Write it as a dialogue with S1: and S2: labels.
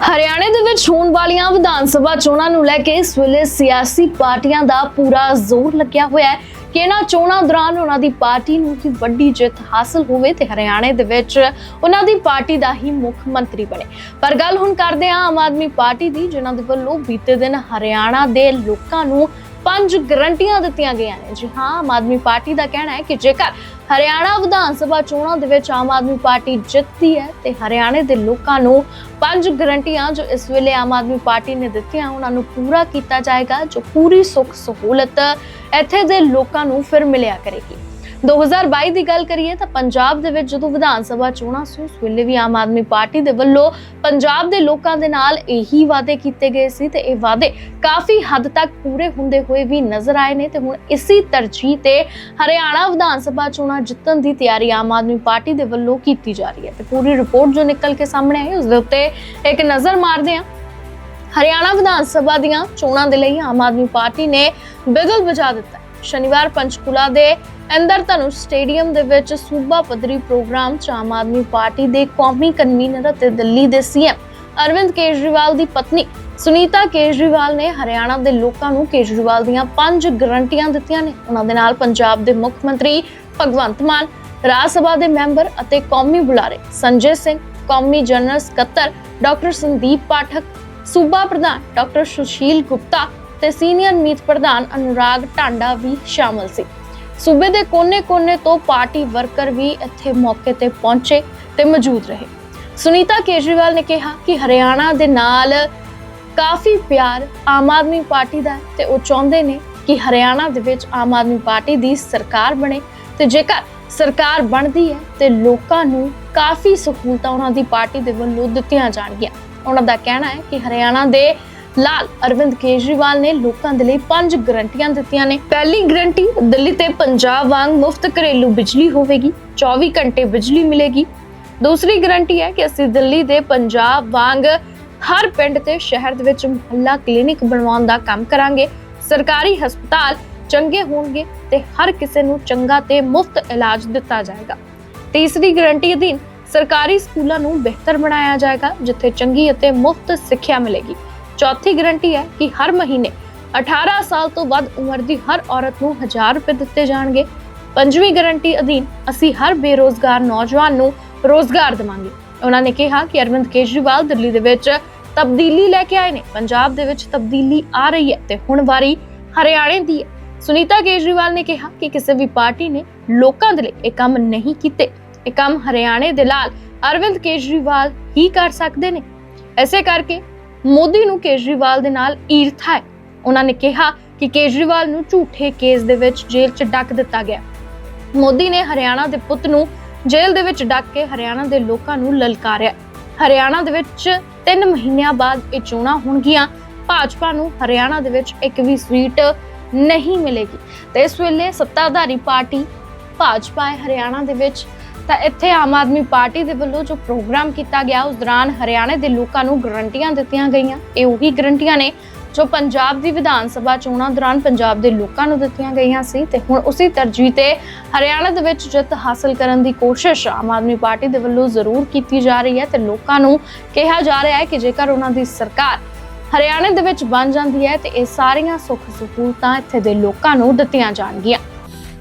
S1: ਹਰਿਆਣੇ ਦੇ ਵਿੱਚ ਹੋਣ ਵਾਲੀਆਂ ਵਿਧਾਨ ਸਭਾ ਚੋਣਾਂ ਨੂੰ ਲੈ ਕੇ ਇਸ ਵੇਲੇ ਸਿਆਸੀ ਪਾਰਟੀਆਂ ਦਾ ਪੂਰਾ ਜ਼ੋਰ ਲੱਗਿਆ ਹੋਇਆ ਹੈ ਕਿ ਇਹਨਾਂ ਚੋਣਾਂ ਦੌਰਾਨ ਉਹਨਾਂ ਦੀ ਪਾਰਟੀ ਨੂੰ ਹੀ ਵੱਡੀ ਜਿੱਤ ਹਾਸਲ ਹੋਵੇ ਤੇ ਹਰਿਆਣੇ ਦੇ ਵਿੱਚ ਉਹਨਾਂ ਦੀ ਪਾਰਟੀ ਦਾ ਹੀ ਮੁੱਖ ਮੰਤਰੀ ਬਣੇ। ਪਰ ਗੱਲ ਹੁਣ ਕਰਦੇ ਹਾਂ ਆਮ ਆਦਮੀ ਪਾਰਟੀ ਦੀ, ਜਿਨ੍ਹਾਂ ਦੇ ਵੱਲੋਂ ਬੀਤੇ ਦਿਨ ਹਰਿਆਣਾ ਦੇ ਲੋਕਾਂ ਨੂੰ ਪੰਜ ਗਰੰਟੀਆਂ ਦਿੱਤੀਆਂ ਗਈਆਂ ਨੇ। ਜੀ ਹਾਂ, ਆਮ ਆਦਮੀ ਪਾਰਟੀ ਦਾ ਕਹਿਣਾ ਹੈ ਕਿ ਜੇਕਰ ਹਰਿਆਣਾ ਵਿਧਾਨ ਸਭਾ ਚੋਣਾਂ ਦੇ ਵਿੱਚ ਆਮ ਆਦਮੀ ਪਾਰਟੀ ਜਿੱਤਦੀ ਹੈ, ਤੇ ਹਰਿਆਣੇ ਦੇ ਲੋਕਾਂ ਨੂੰ ਪੰਜ ਗਰੰਟੀਆਂ ਜੋ ਇਸ ਵੇਲੇ ਆਮ ਆਦਮੀ ਪਾਰਟੀ ਨੇ ਦਿੱਤੀਆਂ, ਉਹਨਾਂ ਨੂੰ ਪੂਰਾ ਕੀਤਾ ਜਾਏਗਾ, ਜੋ ਪੂਰੀ ਸੁੱਖ ਸਹੂਲਤ ਇੱਥੇ ਦੇ ਲੋਕਾਂ ਨੂੰ ਫਿਰ ਮਿਲਿਆ ਕਰੇਗੀ। 2022 ਦੀ ਗੱਲ ਕਰੀਏ ਤਾਂ ਪੰਜਾਬ ਦੇ ਵਿੱਚ ਜਦੋਂ ਵਿਧਾਨ ਸਭਾ ਚੋਣਾਂ ਸੀ, ਉਸ ਵੇਲੇ ਵੀ ਆਮ ਆਦਮੀ ਪਾਰਟੀ ਦੇ ਵੱਲੋਂ ਪੰਜਾਬ ਦੇ ਲੋਕਾਂ ਦੇ ਨਾਲ ਇਹੀ ਵਾਅਦੇ ਕੀਤੇ ਗਏ ਸੀ ਤੇ ਇਹ ਵਾਅਦੇ ਕਾਫੀ ਹੱਦ ਤੱਕ ਪੂਰੇ ਹੁੰਦੇ ਹੋਏ ਵੀ ਨਜ਼ਰ ਆਏ ਨੇ ਤੇ ਹੁਣ ਇਸੇ ਤਰਜੀਹ ਤੇ ਹਰਿਆਣਾ ਵਿਧਾਨ ਸਭਾ ਚੋਣਾਂ ਜਿੱਤਣ ਦੀ ਤਿਆਰੀ ਆਮ ਆਦਮੀ ਪਾਰਟੀ ਦੇ ਵੱਲੋਂ ਕੀਤੀ ਜਾ ਰਹੀ ਹੈ ਤੇ ਪੂਰੀ ਰਿਪੋਰਟ ਜੋ ਨਿਕਲ ਕੇ ਸਾਹਮਣੇ ਆਈ, ਉਸ ਦੇ ਉੱਤੇ ਇੱਕ ਨਜ਼ਰ ਮਾਰਦੇ ਹਾਂ। ਹਰਿਆਣਾ ਵਿਧਾਨ ਸਭਾ ਦੀਆਂ ਚੋਣਾਂ ਦੇ ਲਈ ਆਮ ਆਦਮੀ ਪਾਰਟੀ ਨੇ ਬਿਗਲ ਵਜਾ ਦਿੱਤਾ। ਸ਼ਨੀਵਾਰ ਪੰਚਕੂਲਾ ਦੇ ਅੰਦਰ ਧਨੁਸ਼ ਸਟੇਡੀਅਮ ਦੇ ਵਿੱਚ ਸੂਬਾ ਪੱਧਰੀ ਪ੍ਰੋਗਰਾਮ 'ਚ ਆਮ ਆਦਮੀ ਪਾਰਟੀ ਦੇ ਕੌਮੀ ਕਨਵੀਨਰ ਅਤੇ ਦਿੱਲੀ ਦੇ ਸੀਐਮ ਅਰਵਿੰਦ ਕੇਜਰੀਵਾਲ ਦੀ ਪਤਨੀ ਸੁਨੀਤਾ ਕੇਜਰੀਵਾਲ ਨੇ ਹਰਿਆਣਾ ਦੇ ਲੋਕਾਂ ਨੂੰ ਕੇਜਰੀਵਾਲ ਦੀਆਂ ਪੰਜ ਗਰੰਟੀਆਂ ਦਿੱਤੀਆਂ ਨੇ। ਉਹਨਾਂ ਦੇ ਨਾਲ ਪੰਜਾਬ ਦੇ ਮੁੱਖ ਮੰਤਰੀ ਭਗਵੰਤ ਮਾਨ, ਰਾਜ ਸਭਾ ਦੇ ਮੈਂਬਰ ਅਤੇ ਕੌਮੀ ਬੁਲਾਰੇ ਸੰਜੇ ਸਿੰਘ, ਕੌਮੀ ਜਨਰਲ ਸਕੱਤਰ ਡਾਕਟਰ ਸੰਦੀਪ ਪਾਠਕ, ਸੂਬਾ ਪ੍ਰਧਾਨ ਡਾਕਟਰ ਸੁਸ਼ੀਲ ਗੁਪਤਾ ਤੇ ਸੀਨੀਅਰ ਮੀਤ ਪ੍ਰਧਾਨ ਅਨੁਰਾਗ ਟਾਂਡਾ ਵੀ ਸ਼ਾਮਲ ਸੀ। ਸੂਬੇ ਦੇ ਕੋਨੇ-ਕੋਨੇ ਤੋਂ ਪਾਰਟੀ ਵਰਕਰ ਵੀ ਇੱਥੇ ਮੌਕੇ ਤੇ ਪਹੁੰਚੇ ਤੇ ਮੌਜੂਦ ਰਹੇ। ਸੁਨੀਤਾ ਕੇਜਰੀਵਾਲ ਨੇ ਕਿਹਾ ਕਿ ਹਰਿਆਣਾ ਦੇ ਨਾਲ ਕਾਫੀ ਪਿਆਰ ਆਮ ਆਦਮੀ ਪਾਰਟੀ ਦਾ ਤੇ ਉਹ ਚਾਹੁੰਦੇ ਨੇ ਕਿ ਹਰਿਆਣਾ ਦੇ ਵਿੱਚ ਆਮ ਆਦਮੀ ਪਾਰਟੀ ਦੀ ਸਰਕਾਰ ਬਣੇ ਤੇ ਜੇਕਰ ਸਰਕਾਰ ਬਣਦੀ ਹੈ ਤੇ ਲੋਕਾਂ ਨੂੰ ਕਾਫੀ ਸਹੂਲਤਾਂ ਉਹਨਾਂ ਦੀ ਪਾਰਟੀ ਦੇ ਵੱਲੋਂ ਦਿੱਤੀਆਂ ਜਾਣਗੀਆਂ। ਉਹਨਾਂ ਦਾ ਕਹਿਣਾ ਹੈ ਕਿ ਹਰਿਆਣਾ ਦੇ ਲਾਲ ਅਰਵਿੰਦ ਕੇਜਰੀਵਾਲ ਨੇ ਲੋਕਾਂ ਦੇ ਲਈ ਪੰਜ ਗਰੰਟੀਆਂ ਦਿੱਤੀਆਂ ਨੇ। ਪਹਿਲੀ ਗਰੰਟੀ, ਦਿੱਲੀ ਤੇ ਪੰਜਾਬ ਵਾਂਗ ਮੁਫਤ ਘਰੇਲੂ ਬਿਜਲੀ ਹੋਵੇਗੀ 24 ਘੰਟੇ ਬਿਜਲੀ ਮਿਲੇਗੀ। ਦੂਸਰੀ ਗਰੰਟੀ ਹੈ ਕਿ ਅਸੀਂ ਦਿੱਲੀ ਦੇ ਪੰਜਾਬ ਵਾਂਗ ਹਰ ਪਿੰਡ ਤੇ ਸ਼ਹਿਰ ਦੇ ਵਿੱਚ ਮੁਹੱਲਾ ਕਲੀਨਿਕ ਬਣਵਾਉਣ ਦਾ ਕੰਮ ਕਰਾਂਗੇ। ਸਰਕਾਰੀ ਹਸਪਤਾਲ ਚੰਗੇ ਹੋਣਗੇ ਤੇ ਹਰ ਕਿਸੇ ਨੂੰ ਚੰਗਾ ਤੇ ਮੁਫਤ ਇਲਾਜ ਦਿੱਤਾ ਜਾਏਗਾ। ਤੀਸਰੀ ਗਰੰਟੀ ਅਧੀਨ ਸਰਕਾਰੀ ਸਕੂਲਾਂ ਨੂੰ ਬਿਹਤਰ ਬਣਾਇਆ ਜਾਏਗਾ, ਜਿੱਥੇ ਚੰਗੀ ਅਤੇ ਮੁਫਤ ਸਿੱਖਿਆ ਮਿਲੇਗੀ। ਚੌਥੀ ਗਰੰਟੀ ਹੈ ਕਿ ਹਰ ਮਹੀਨੇ 18 ਸਾਲ ਤੋਂ ਵੱਧ ਉਮਰ ਦੀ ਹਰ ਔਰਤ ਨੂੰ 1000 ਰੁਪਏ ਦਿੱਤੇ ਜਾਣਗੇ। ਪੰਜਵੀਂ ਗਰੰਟੀ ਅਧੀਨ ਅਸੀਂ ਹਰ ਬੇਰੋਜ਼ਗਾਰ ਨੌਜਵਾਨ ਨੂੰ ਰੋਜ਼ਗਾਰ ਦੇਵਾਂਗੇ। ਉਹਨਾਂ ਨੇ ਕਿਹਾ ਕਿ ਅਰਵਿੰਦ ਕੇਜਰੀਵਾਲ ਦਿੱਲੀ ਦੇ ਵਿੱਚ ਤਬਦੀਲੀ ਲੈ ਕੇ ਆਏ ਨੇ। ਪੰਜਾਬ ਦੇ ਵਿੱਚ ਤਬਦੀਲੀ ਆ ਰਹੀ ਹੈ ਤੇ ਹੁਣ ਵਾਰੀ ਹਰਿਆਣੇ ਦੀ ਹੈ। ਸੁਨੀਤਾ ਕੇਜਰੀਵਾਲ ਨੇ ਕਿਹਾ ਕਿ ਕਿਸੇ ਵੀ ਪਾਰਟੀ ਨੇ ਲੋਕਾਂ ਦੇ ਲਈ ਇਹ ਕੰਮ ਨਹੀਂ ਕੀਤੇ। ਇਹ ਕੰਮ ਹਰਿਆਣੇ ਦੇ ਲਾਲ ਅਰਵਿੰਦ ਕੇਜਰੀਵਾਲ ਹੀ ਕਰ ਸਕਦੇ ਨੇ। ਐਸੇ ਕਰਕੇ ਮੋਦੀ ਨੂੰ ਕੇਜਰੀਵਾਲ ਦੇ ਨਾਲ ਈਰਖਾ ਹੈ। ਉਹਨਾਂ ਨੇ ਕਿਹਾ ਕਿ ਕੇਜਰੀਵਾਲ ਨੂੰ ਝੂਠੇ ਕੇਸ ਦੇ ਵਿੱਚ ਜੇਲ੍ਹ 'ਚ ਡੱਕ ਦਿੱਤਾ ਗਿਆ। ਮੋਦੀ ਨੇ ਹਰਿਆਣਾ ਦੇ ਪੁੱਤ ਨੂੰ ਜੇਲ੍ਹ ਦੇ ਵਿੱਚ ਡੱਕ ਕੇ ਹਰਿਆਣਾ ਦੇ ਲੋਕਾਂ ਨੂੰ ਲਲਕਾਰਿਆ। ਹਰਿਆਣਾ ਦੇ ਵਿੱਚ 3 ਮਹੀਨਿਆਂ ਬਾਅਦ ਇਹ ਚੋਣਾਂ ਹੋਣਗੀਆਂ। ਭਾਜਪਾ ਨੂੰ ਹਰਿਆਣਾ ਦੇ ਵਿੱਚ ਇੱਕ ਵੀ ਸੀਟ ਨਹੀਂ ਮਿਲੇਗੀ। ਤੇ ਇਸ ਵੇਲੇ ਸੱਤਾਧਾਰੀ ਪਾਰਟੀ ਭਾਜਪਾ ਹੈ ਹਰਿਆਣਾ ਦੇ ਵਿੱਚ। ਤਾਂ ਇੱਥੇ ਆਮ ਆਦਮੀ ਪਾਰਟੀ ਦੇ ਵੱਲੋਂ ਜੋ ਪ੍ਰੋਗਰਾਮ ਕੀਤਾ ਗਿਆ, ਉਸ ਦੌਰਾਨ ਹਰਿਆਣੇ ਦੇ ਲੋਕਾਂ ਨੂੰ ਗਰੰਟੀਆਂ ਦਿੱਤੀਆਂ ਗਈਆਂ। ਇਹ ਉਹੀ ਗਰੰਟੀਆਂ ਨੇ ਜੋ ਪੰਜਾਬ ਦੀ ਵਿਧਾਨ ਸਭਾ ਚੋਣਾਂ ਦੌਰਾਨ ਪੰਜਾਬ ਦੇ ਲੋਕਾਂ ਨੂੰ ਦਿੱਤੀਆਂ ਗਈਆਂ ਸੀ ਤੇ ਹੁਣ ਉਸੇ ਤਰਜੀਹ ਤੇ ਹਰਿਆਣਾ ਦੇ ਵਿੱਚ ਜਿੱਤ ਹਾਸਲ ਕਰਨ ਦੀ ਕੋਸ਼ਿਸ਼ ਆਮ ਆਦਮੀ ਪਾਰਟੀ ਦੇ ਵੱਲੋਂ ਜ਼ਰੂਰ ਕੀਤੀ ਜਾ ਰਹੀ ਹੈ ਤੇ ਲੋਕਾਂ ਨੂੰ ਕਿਹਾ ਜਾ ਰਿਹਾ ਹੈ ਕਿ ਜੇਕਰ ਉਹਨਾਂ ਦੀ ਸਰਕਾਰ ਹਰਿਆਣਾ ਦੇ ਵਿੱਚ ਬਣ ਜਾਂਦੀ ਹੈ ਤੇ ਇਹ ਸਾਰੀਆਂ ਸੁੱਖ ਸਹੂਲਤਾਂ ਇੱਥੇ ਦੇ ਲੋਕਾਂ ਨੂੰ ਦਿੱਤੀਆਂ ਜਾਣਗੀਆਂ।